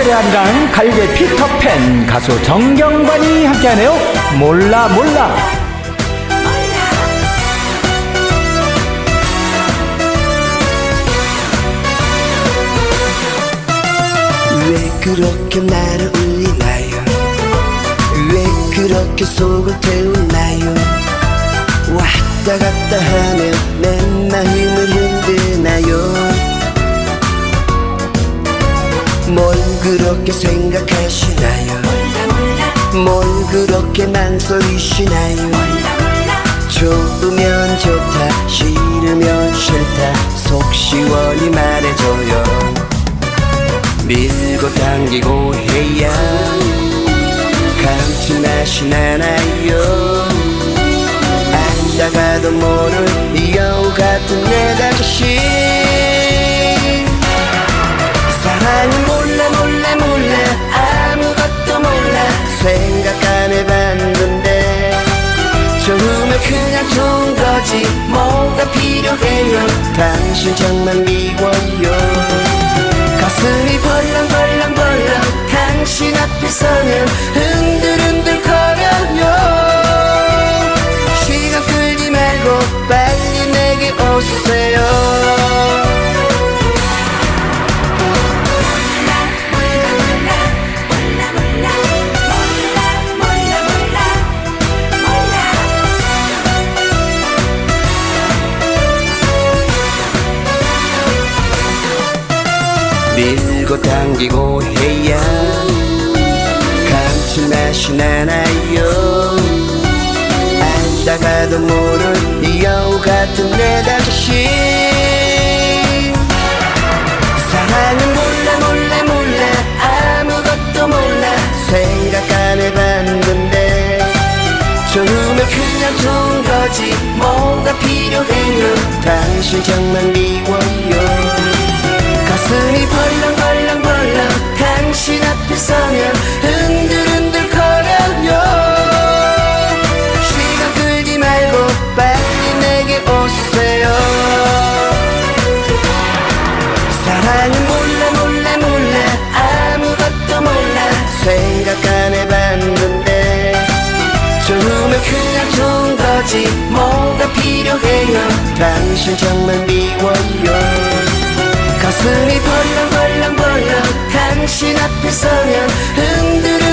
노래하리랑 갈배 피터팬 가수 정경관이 함께하네요. 몰라 몰라. 왜 그렇게 나를 울리나요? 왜 그렇게 속을 태우나요? 왔다 갔다 하며 내 마음을 흔드나요 뭘 그렇게 생각하시나요? 뭘 그렇게 망설이시나요? 좋으면 좋다 싫으면 싫다 속 시원히 말해줘요. 밀고 당기고 해야 감칠맛이 나나요. 앉아가도 모를 여우 같은 내 당신 그냥 좋은 거지. 뭐가 필요해요. 당신 정말 미워요. 가슴이 벌렁벌렁벌렁 당신 앞에 서면 흔들흔들 거려요. 시간 끌지 말고 빨리 내게 오세요 밀고 당기고 해야 감칠맛이 나나요? 앉아가도 모를 여우 같은 내 당신 사랑은 몰라 몰라 몰라 아무것도 몰라. 생각 안 해봤는데 좋으면 그냥 좋은 거지. 뭐가 필요해요? 당신 정말 미워요 좋으면 그냥 좋은 거지. 뭐가 필요해요? 당신 정말 미워요. 가슴이 벌렁벌렁벌렁 당신 앞에 서면 흔들흔